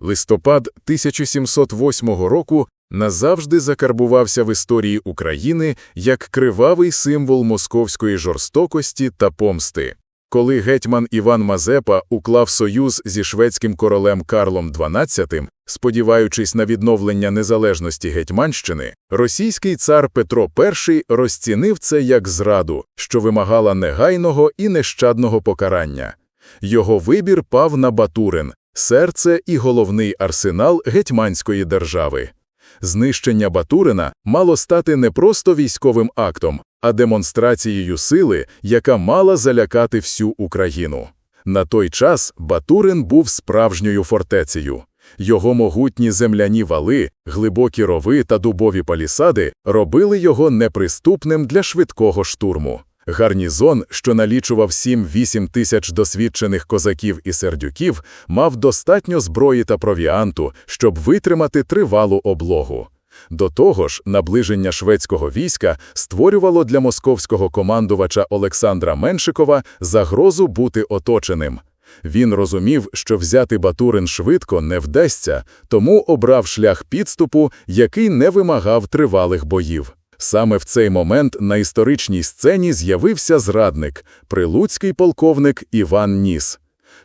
Листопад 1708 року назавжди закарбувався в історії України як кривавий символ московської жорстокості та помсти. Коли гетьман Іван Мазепа уклав союз зі шведським королем Карлом XII, сподіваючись на відновлення незалежності Гетьманщини, російський цар Петро І розцінив це як зраду, що вимагала негайного і нещадного покарання. Його вибір пав на Батурин, серце і головний арсенал гетьманської держави. Знищення Батурина мало стати не просто військовим актом, а демонстрацією сили, яка мала залякати всю Україну. На той час Батурин був справжньою фортецею. Його могутні земляні вали, глибокі рови та дубові палісади робили його неприступним для швидкого штурму. Гарнізон, що налічував 7-8 тисяч досвідчених козаків і сердюків, мав достатньо зброї та провіанту, щоб витримати тривалу облогу. До того ж, наближення шведського війська створювало для московського командувача Олександра Меншикова загрозу бути оточеним. Він розумів, що взяти Батурин швидко не вдасться, тому обрав шлях підступу, який не вимагав тривалих боїв. Саме в цей момент на історичній сцені з'явився зрадник, прилуцький полковник Іван Ніс.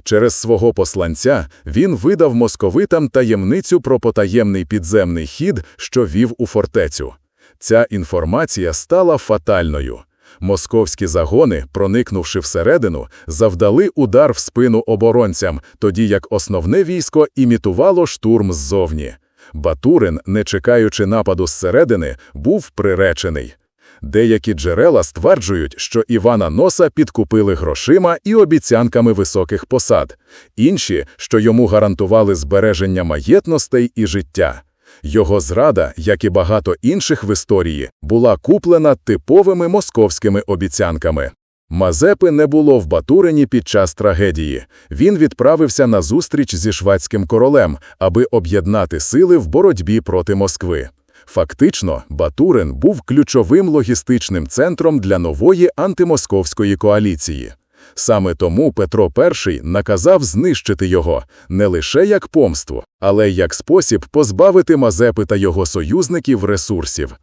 Через свого посланця він видав московитам таємницю про потаємний підземний хід, що вів у фортецю. Ця інформація стала фатальною. Московські загони, проникнувши всередину, завдали удар в спину оборонцям, тоді як основне військо імітувало штурм ззовні. Батурин, не чекаючи нападу зсередини, був приречений. Деякі джерела стверджують, що Івана Носа підкупили грошима і обіцянками високих посад, інші, що йому гарантували збереження маєтностей і життя. Його зрада, як і багато інших в історії, була куплена типовими московськими обіцянками. Мазепи не було в Батурині під час трагедії. Він відправився на зустріч зі шведським королем, аби об'єднати сили в боротьбі проти Москви. Фактично, Батурин був ключовим логістичним центром для нової антимосковської коаліції. Саме тому Петро І наказав знищити його не лише як помству, але й як спосіб позбавити Мазепи та його союзників ресурсів.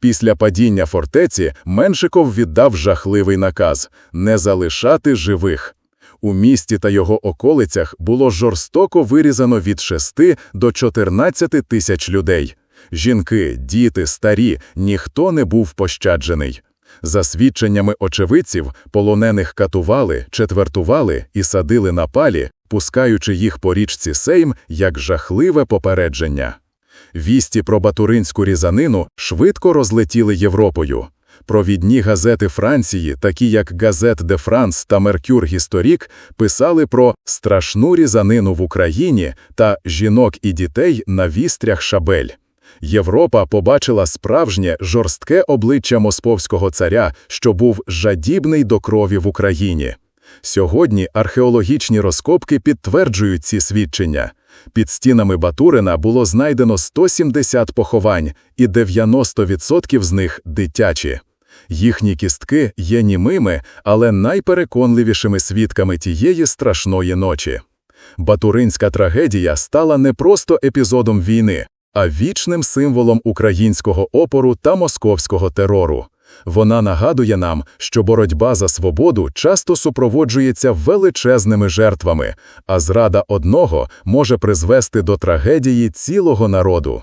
Після падіння фортеці Меншиков віддав жахливий наказ не залишати живих. У місті та його околицях було жорстоко вирізано від 6 до 14 тисяч людей. Жінки, діти, старі, ніхто не був пощаджений. За свідченнями очевидців, полонених катували, четвертували і садили на палі, пускаючи їх по річці Сейм як жахливе попередження. Вісті про батуринську різанину швидко розлетіли Європою. Провідні газети Франції, такі як Газет де Франс та Меркюр Гісторік, писали про страшну різанину в Україні та жінок і дітей на вістрях шабель. Європа побачила справжнє жорстке обличчя московського царя, що був жадібний до крові в Україні. Сьогодні археологічні розкопки підтверджують ці свідчення. Під стінами Батурина було знайдено 170 поховань, і 90% з них дитячі. Їхні кістки є німими, але найпереконливішими свідками тієї страшної ночі. Батуринська трагедія стала не просто епізодом війни, а вічним символом українського опору та московського терору. Вона нагадує нам, що боротьба за свободу часто супроводжується величезними жертвами, а зрада одного може призвести до трагедії цілого народу.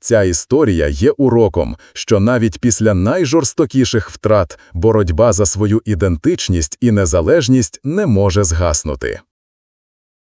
Ця історія є уроком, що навіть після найжорстокіших втрат боротьба за свою ідентичність і незалежність не може згаснути.